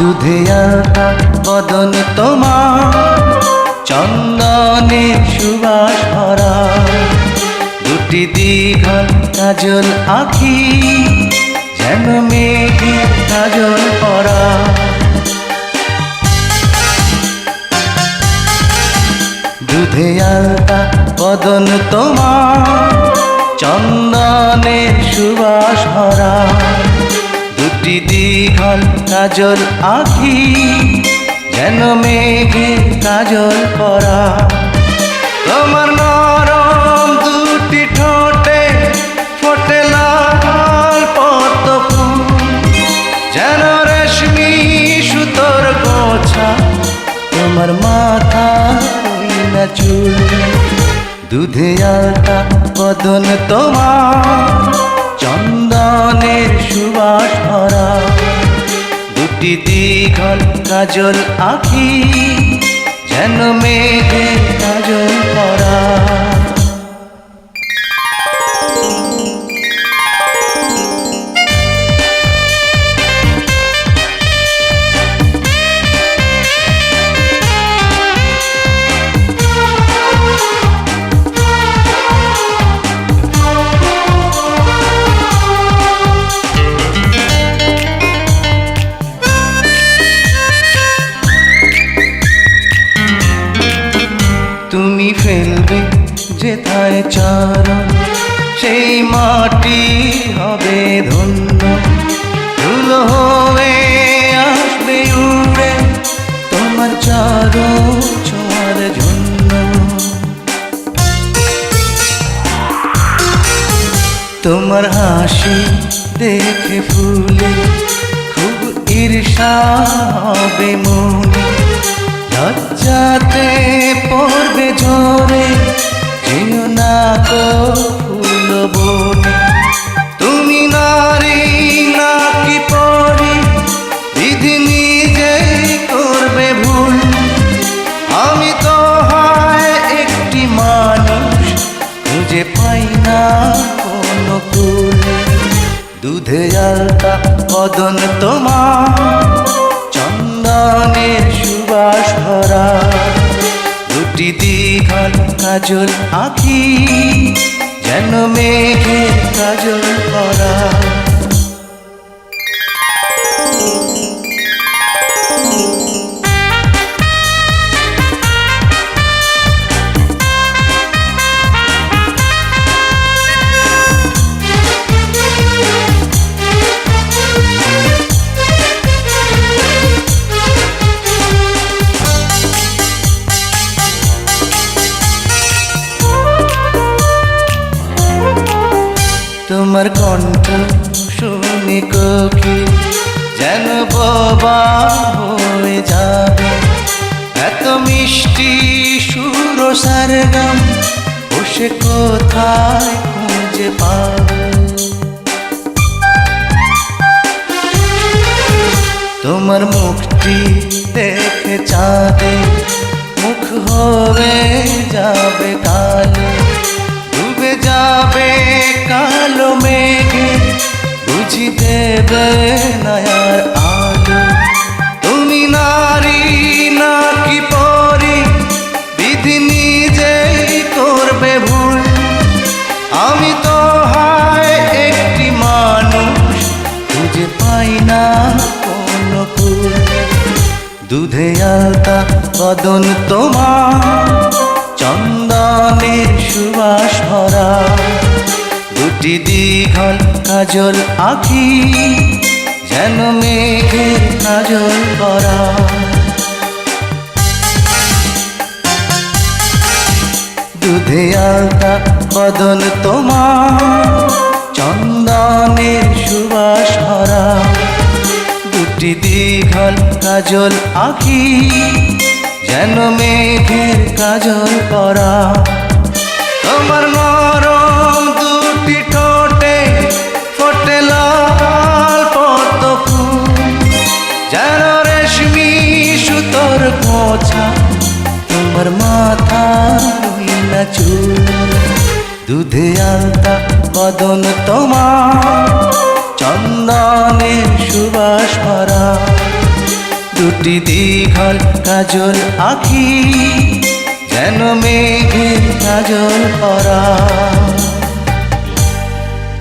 দুধে আলতা বদন তোমার, চন্দনে সুবাস ভরা। দুটি দীঘল কাজল আখি যেন মেঘে কাজল পরা দুধে আলতা বদন তোমার, চন্দনে সুবাস ভরা। দুটি দীঘল কাজল আখি যেন মেঘে কাজল পরা তোমার নরম দুটি ঠোঁটে ফোটে লাল পদ্ম ফুল যেন রেশমি সুতোর গোছা তোমার মাথা না চুল। দুধে আলতা বদন তোমার দুটি দীঘল কাজল আখি যেন মেঘে যেথায় চরণ, সেই মাটি হবে ধন্য। ধুলো হয়ে আসবে উড়ে তোমার চরণ ছোঁয়ার জন্য। তোমার হাসি দেখে ফুলে খুব ঈর্ষা হবে মনে। লজ্জাতে পড়বে ঝরে যেও না গো ফুল বনে। তুমি নারী, নাকি পরি? বিধি নিজেই করবে ভুল। আমি তো একটি মানুষ, খুঁজে পাই না কোনো কুল দুধে আলতা বদন তোমার। কাজল আঁকি যেন মেঘে কাজল করা তোমার কণ্ঠ শুনে কোকি যেন বোবা হয়ে যাবে। এত মিষ্টি সুর সারগাম বসে কোথায় খুঁজে পাবে? তোমার মুখটি দেখে চাঁদে মুখ হবে, যাবে কালো। দেবে নয়ার আলো। তুমি নারী নাকি পরি বিধি নিজেই করবে ভুল। আমি তো হয় একটি মানুষ, খুঁজে পাই না কোনো দুধে আলতা, বদন তোমার, চন্দনের সুবাস ভরা। দুটি দীঘল কাজল আখি যেন মেঘের কাজল করা। দুধে আলতা বদন তোমার, চন্দনের সুবাস ভরা। দুটি দীঘল কাজল আখি যেন মেঘের কাজল করা। তোমার নরম তোমার মাথা না চুল। দুধে আলতা, বদন তোমার। চন্দনে সুবাস ভরা। দুটি দীঘল কাজল আখি যেন মেঘে কাজল পরা